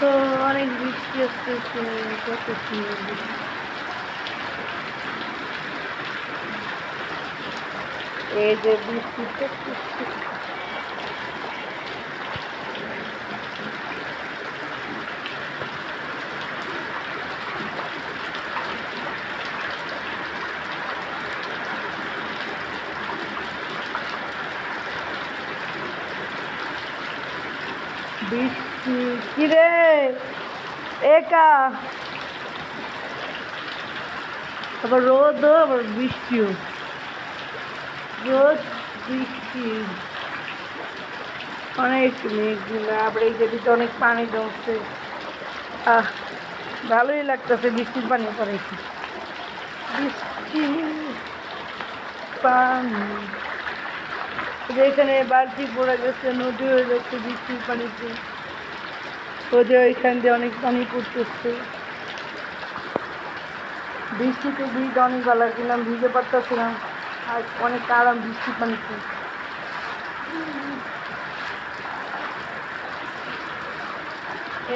তো অনেক বৃষ্টি হচ্ছে কত সুন্দর এই যে বৃষ্টি কিরে একা। আবার রোদও আবার বৃষ্টিও। রোদ, বৃষ্টি। অনেক মেঘ এই যেটিতে অনেক পানি জমছে। আহ, ভালোই লাগতেছে বৃষ্টির পানি পরে বৃষ্টি পানি। এই যে এখানে বালতি পড়ে গেছে, নদী হয়ে যাচ্ছে বৃষ্টির পানিতে। ও যে ওইখান দিয়ে অনেক পানি পড়তেছে। বৃষ্টিতে ভিজে অনেক ভালো লাগছিলাম ভিজে পারতেছিলাম। আর অনেক আরাম বৃষ্টির পানিতে।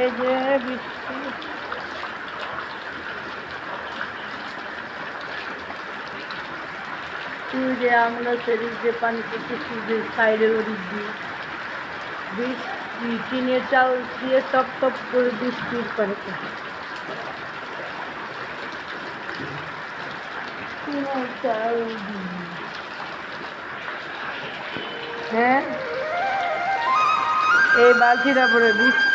এই যে বৃষ্টি। তুই যে আমরা শরীর যে পানি পড়তেছি, যে সাইডের ওদিক দিয়ে। বৃষ্টি টিনের চাল দিয়ে টপ টপ করে পানিতে টিনের হ্যাঁ? এই বালতিটা পরে বৃষ্টি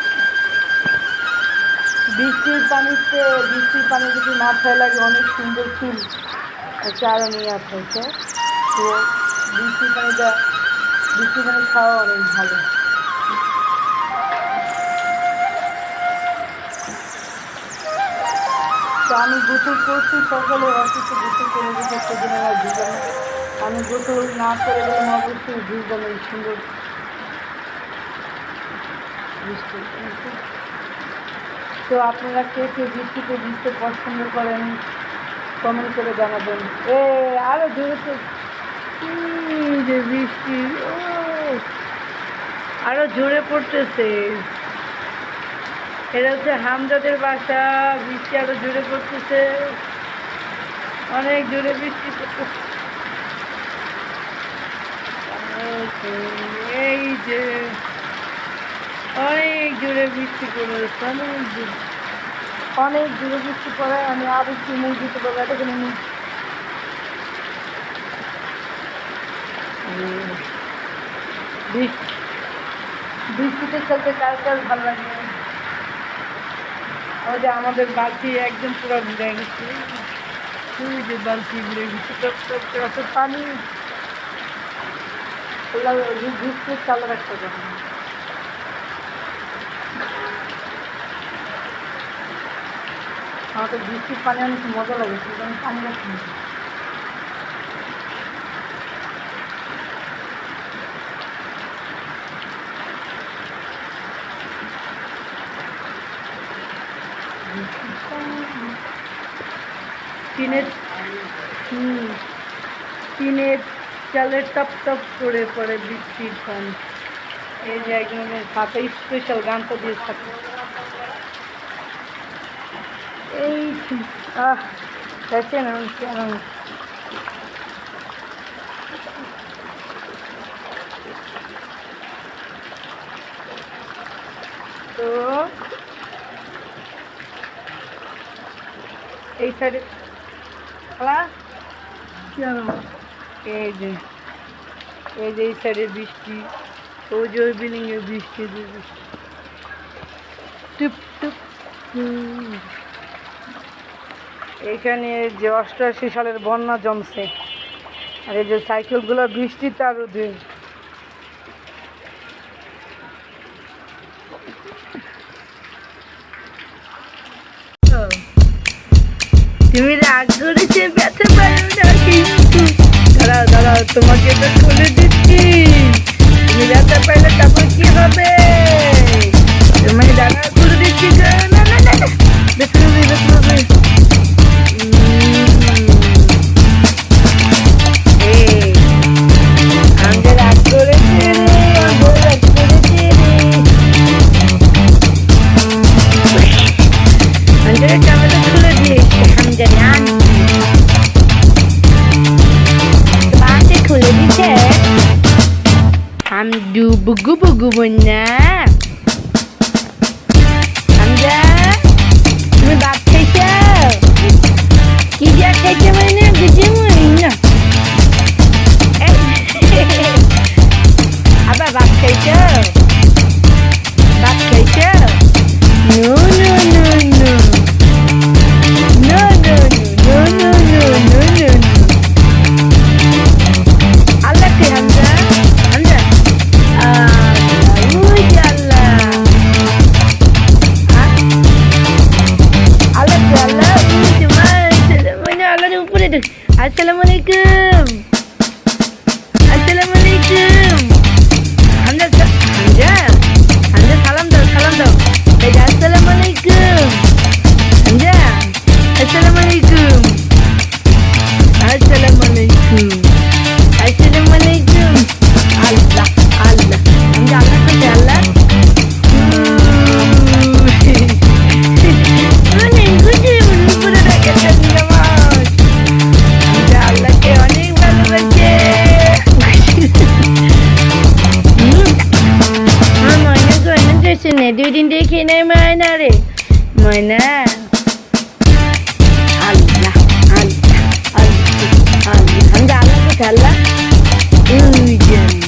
বৃষ্টির পানিতে বৃষ্টির পানি যদি না মাথায় লাগে, অনেক সুন্দর ফুল চারা নিয়ে আসছে তো বৃষ্টির পানিটা বৃষ্টির পানি খাওয়া অনেক ভালো। আমি গোসল করছি, সকালে অফিসে গোসল করে গেছে সেদিন আমার ভিজানো আমি গোসল না করে গেলাম অবশ্যই ভিজানো সুন্দর বৃষ্টি তো আপনারা কে কে বৃষ্টিতে ভিজতে পছন্দ করেন কমেন্ট করে জানাবেন। এ, আরও জোরে তো যে বৃষ্টি আরও জোরে পড়তেছে। এটা হচ্ছে হামজাদের বাসা, বৃষ্টি আরও জোরে পড়তেছে। অনেক জোরে বৃষ্টি এই যে, অনেক জোরে বৃষ্টি পড়েছে অনেক জোরে। অনেক জোরে বৃষ্টি পড়ে, আমি আর একটু মুখ দিতে পারব, এতক্ষণ মুখ বৃষ্টি বৃষ্টিতে চলতে কার কার ভালো লাগে? ওই আমাদের বালতি একদম পুরো ঘুরে গেছে। ওই যে বালতি ঘুরে গেছে করে পানি। ঘুরতে চালু রাখতে পারে আমাদের বৃষ্টির পানি অনেক মজা লাগে আমি পানি রাখি না। টিনের হুম টিনের চালের টপ টপ করে পড়ে বৃষ্টির পানি এই যে একজনের সাথে স্পেশাল গানটা দিয়ে থাকে এই আহ, দেখেন আমি তো এই সাইডে খালা কেন এই যে এই যে এই সাইডে বৃষ্টি, ওই যে ওই বিল্ডিংয়ে বৃষ্টি বৃষ্টি। টুপ টুপ এখানে যে অষ্টআশি সালের বন্যা জমছে। আর এই যে সাইকেলগুলো বৃষ্টিতে আর রোদে তুমি রাগ করেছে ব্যথা পারো না কিন্তু দাঁড়াও দাঁড়াও তোমাকে তো খুলে দিচ্ছি তুমি ব্যথা পাইলে তারপর কি হবে তুমি দাঁড়াও খুলে দিচ্ছি গো। না না না না ব্যথা I'm Gooba Gooba Gooba now. illusion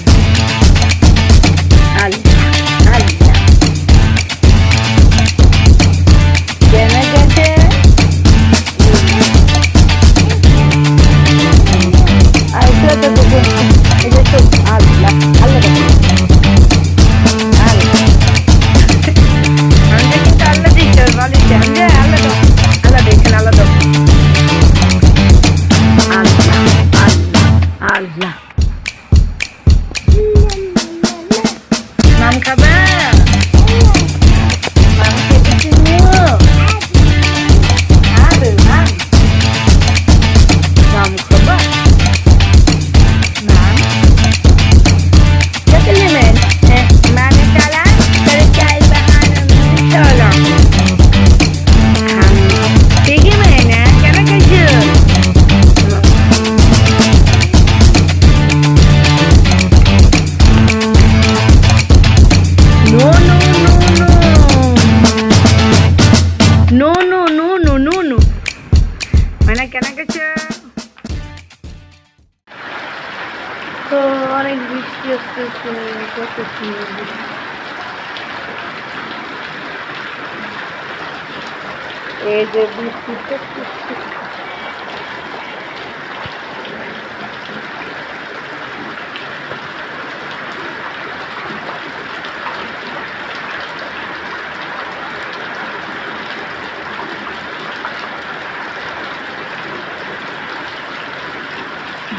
বৃষ্টি পড়তেছে।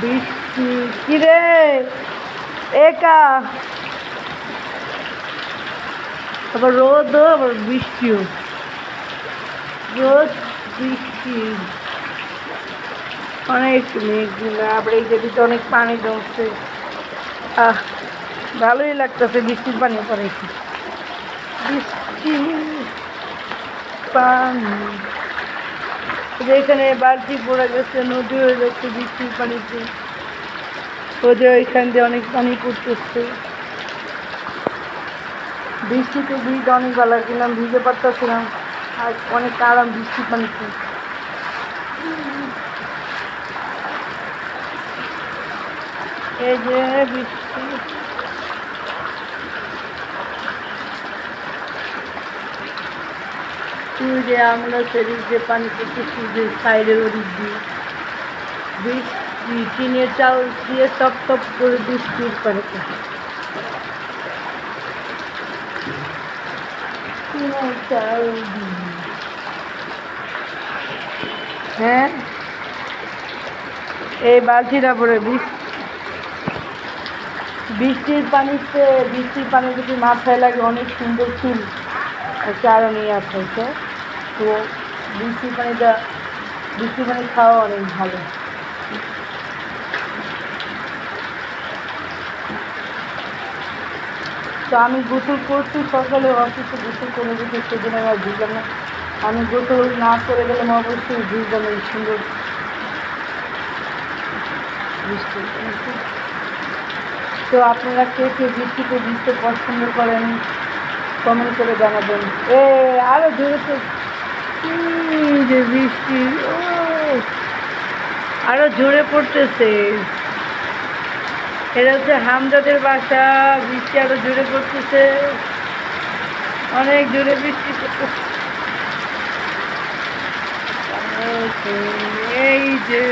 বৃষ্টি কিরে একা আবার রোদও আবার বৃষ্টিও রোদ বৃষ্টি। অনেক মেঘ আবার এই যেদিকে অনেক পানি জমছে। আহ, ভালোই লাগতেছে বৃষ্টির পানি পড়েছে বৃষ্টি পানি। যেখানে বালতি পড়ে গেছে, নদী হয়ে যাচ্ছে বৃষ্টির পানিতে। ওদের ওইখান দিয়ে অনেক পানি পড়তেছে। বৃষ্টিতে ভিজে অনেক ভালো লাগছিলাম ভিজে পারতেছিলাম। আর অনেক আরাম বৃষ্টির পানিতে এই যে বৃষ্টি যে আমরা সেদিক যে পানি পড়তেছি যে সাইডের ওদিক দিয়ে বৃষ্টি টিনের চাল দিয়ে টপ টপ করে বৃষ্টির পানি চাল দিয়ে। হ্যাঁ। এই বালতিটা পরে বৃষ্টির পানিতে বৃষ্টির পানি যদি মাথায় লাগে, অনেক সুন্দর চুল। চারও নিয়ে আসছে তো বৃষ্টির পানিটা বৃষ্টির পানি খাওয়া অনেক ভালো। তো আমি গোসল করছি সকালে, অফিসে গোসল করে যেতে সেদিন আমি আর বুঝলাম না আমি গোসল না করে গেলাম, অবশ্যই বুঝলাম এই সুন্দর। বৃষ্টি তো আপনারা কে কে বৃষ্টিতে ভিজতে পছন্দ করেন কমেন্ট করে জানাবেন। এ, আরও জোরে যে বৃষ্টি, ও। আরও জোরে পড়তেছে। এটা হচ্ছে হামজাদের বাসা, বৃষ্টি আরও জোরে পড়তেছে। অনেক জোরে বৃষ্টি পড়তেছে। এই যে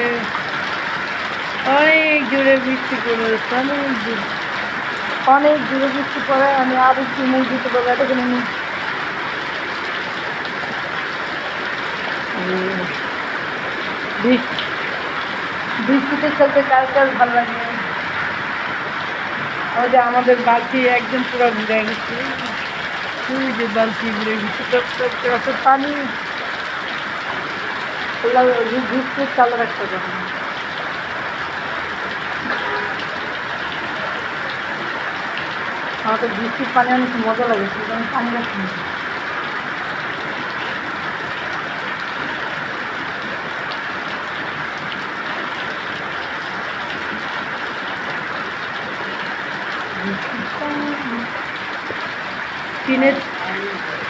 অনেক জোরে বৃষ্টি পড়েছে, অনেক জোরে। অনেক জোরে বৃষ্টি পড়ে, আমি আর একটু মুখ দিতে পারব এতক্ষণ বৃষ্টি বৃষ্টিতে খেলতে কার কার ভালো লাগে? ওই যে আমাদের বালতি একদম পুরো ঘুরে গেছে। ওই যে বালতি ঘুরে গেছে টপ পানি বৃষ্টি চালু রাখতে পারব আমার তো বৃষ্টির পানি অনেক মজা লাগে কিন্তু পানি রাখি টিনের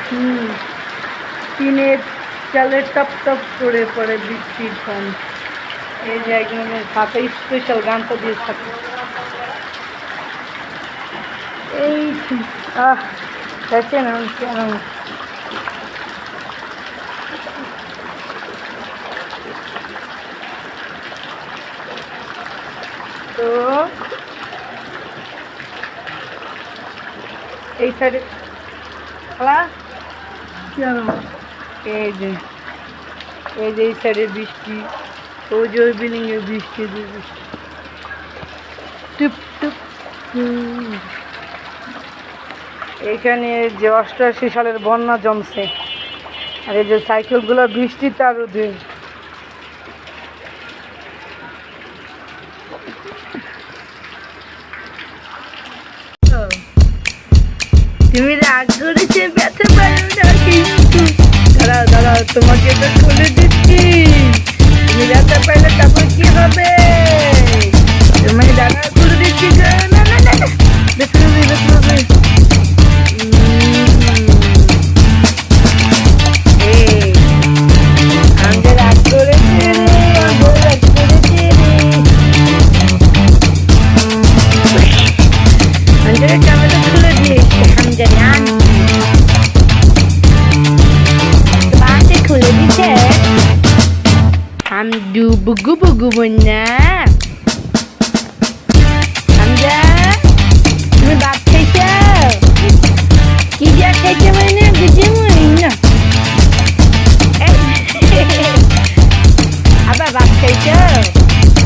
হুম টিনের চালের টপ টপ করে পড়ে বৃষ্টির পান এই যে একজনের সাথে স্পেশাল গানটা দিয়ে থাকে। এই আহ, দেখেন তো এই সাইডে খালা? কেন? এই যে এই যে এই সাইডে বৃষ্টি, ওই যে ওই বিল্ডিংয়ে বৃষ্টি বৃষ্টি। টুপ টুপ এখানে যে অষ্টআশি সালের বন্যা জমছে। আর এই যে সাইকেলগুলো বৃষ্টিতে আর রোদে তুমি রাগ করেছে তোমাকে তো খুলে দিচ্ছি আবার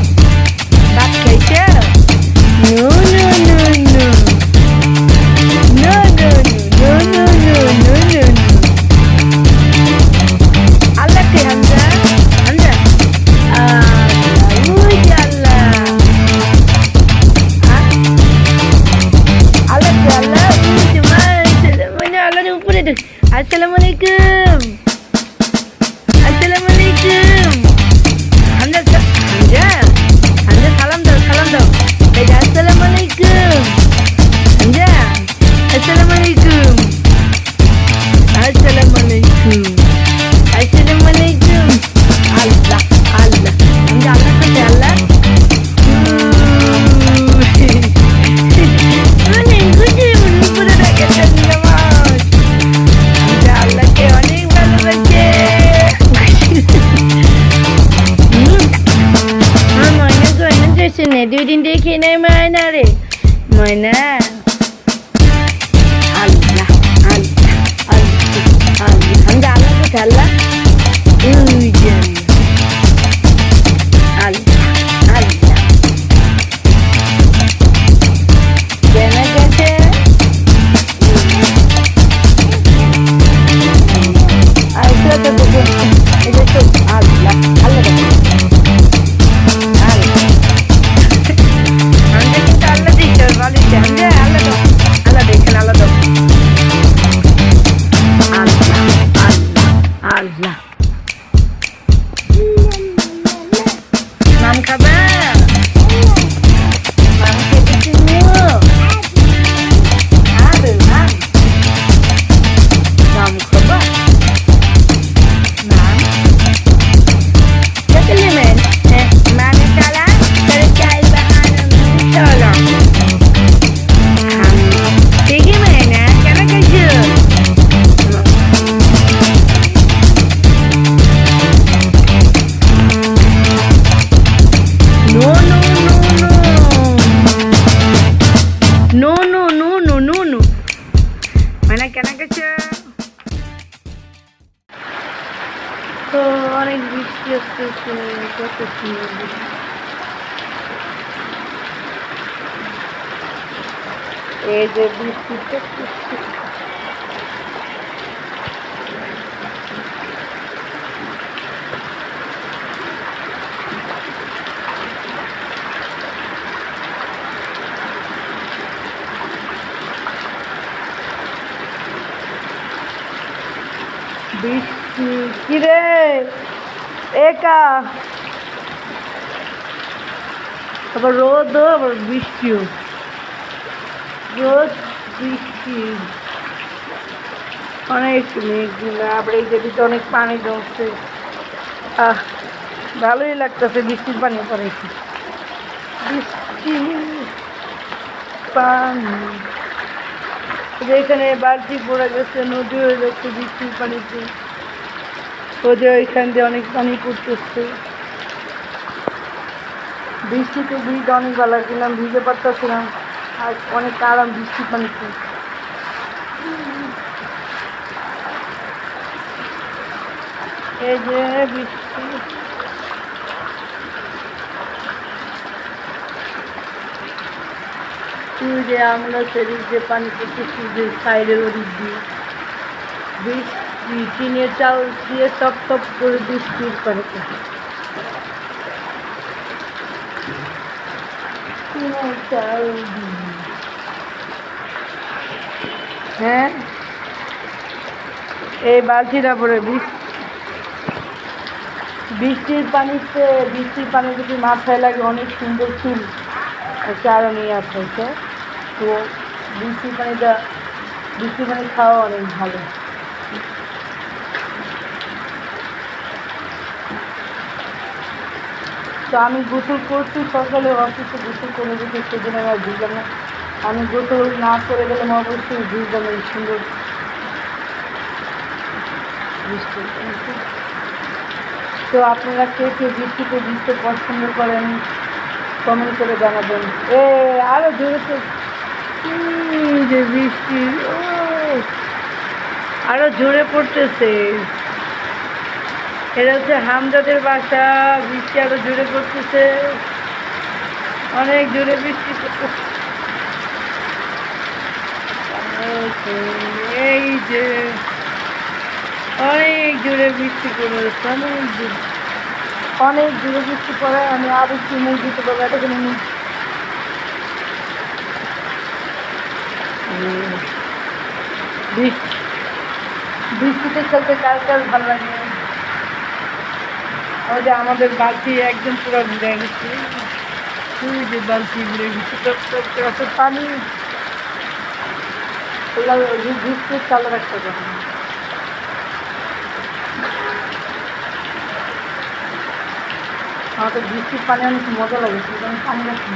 এই যে বৃষ্টি পড়তেছে। বৃষ্টি কিরে একা আবার রোদ আবার বৃষ্টিও অনেক মেঘ আবার এই অনেক পানি জমছে। আহ, ভালোই লাগতেছে বৃষ্টির পানি পরে। বৃষ্টি পানি। যে এখানে বালতি পড়ে গেছে, নদী হয়ে যাচ্ছে বৃষ্টির পানিতে। ও যে ওইখান দিয়ে অনেক পানি পড়তেছে। বৃষ্টিতে ভিজে অনেক ভালো লাগছিলাম ভিজে পারতেছিলাম। আর অনেক আরাম বৃষ্টির পানিতে এই যে বৃষ্টি। তুই যে আমরা সেদিক যে পানি পড়তেছি যে সাইডের ওদিক দিয়ে, বৃষ্টি, টিনের চাল দিয়ে টপ টপ করে বৃষ্টির টিনের চাল দিয়ে। হ্যাঁ। এই বালতিটা পরে বৃষ্টি বৃষ্টির পানিতে বৃষ্টির পানি যদি মাথায় লাগে, অনেক সুন্দর ফুল চারা নিয়ে তো বৃষ্টির পানিটা বৃষ্টির পানি খাওয়া অনেক ভালো। তো আমি গোসল করছি, সকালে অফিসে গোসল করে দিতে সেদিন আমার বুঝলাম না আমি গোসল না করে গেলাম অবশ্যই বুঝলাম এই সুন্দর। পানিতে। তো আপনারা কে কে বৃষ্টিতে ভিজতে পছন্দ করেন কমেন্ট করে জানাবেন। এ, আরও জোরে যে বৃষ্টি, ও। আরও জোরে পড়তেছে। এটা হচ্ছে হামজাদের বাসা, বৃষ্টি আরও জোরে পড়তেছে। অনেক জোরে বৃষ্টি পড়তেছে। এই যে, অনেক জোরে বৃষ্টি পড়েছে অনেক জোরে। বৃষ্টি পড়ে, আমি আরও একটু মুখ দিতে পারব, এতক্ষণ বৃষ্টিতে খেলতে কার কার ভালো লাগে? ওই যে আমাদের বালতি একদম পুরো ঘুরে গেছে। ওই যে বালতি ঘুরে গেছে টপ এত পানি বৃষ্টি চালু রাখতে পারে আমার তো বৃষ্টির পানি অনেক মজা লাগে, কিন্তু আমি পানি রাখি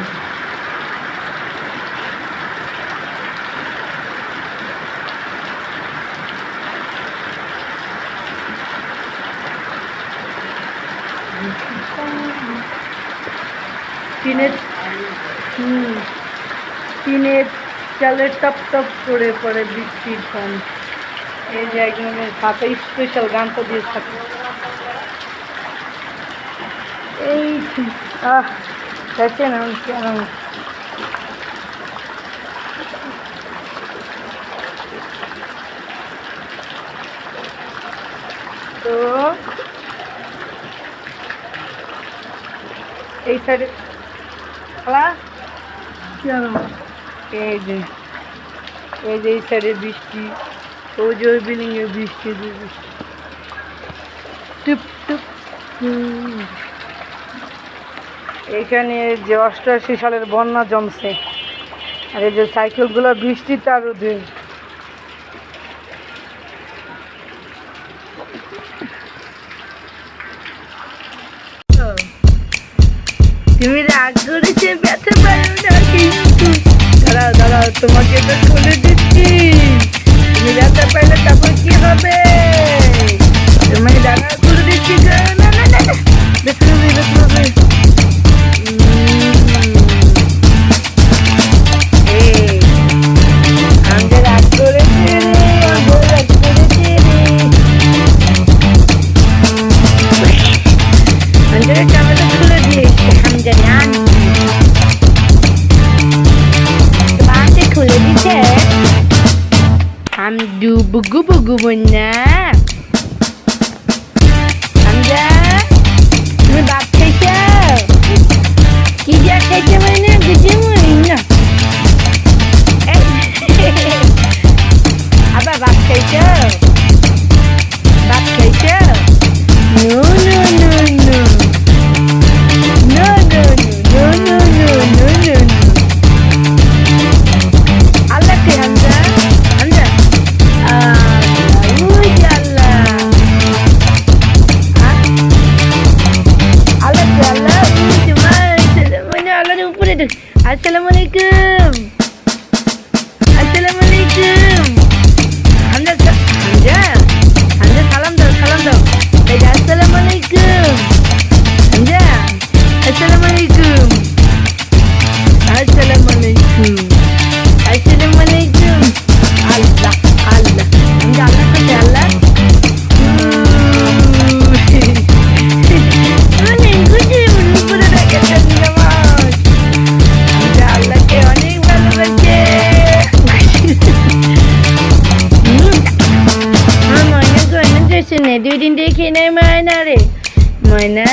টিনের টিনের চালের টপ টপ করে পড়ে বৃষ্টির পানি এই যে একজনের সাথে স্পেশাল গানটা দিয়ে থাকে। এই। আহ, দেখেন আমি কেন তো এই সাইডে খালা? কেন এই যে এই যে এই সাইডে বৃষ্টি, ওই যে ওই বিল্ডিংয়ে বৃষ্টি বৃষ্টি। টুপ টুপ এখানে যে অষ্টআশি সালের বন্যা জমছে। আর এই যে সাইকেলগুলো বৃষ্টিতে আর রোদে তুমি রাগ করেছে তোমাকে তো খুলে দিচ্ছি। তুমি ব্যথা পাইলে তারপর কি হবে? Buen কিছু নেই দুই দিন দিয়ে খেয়ে নেয় ময়না রে ময়না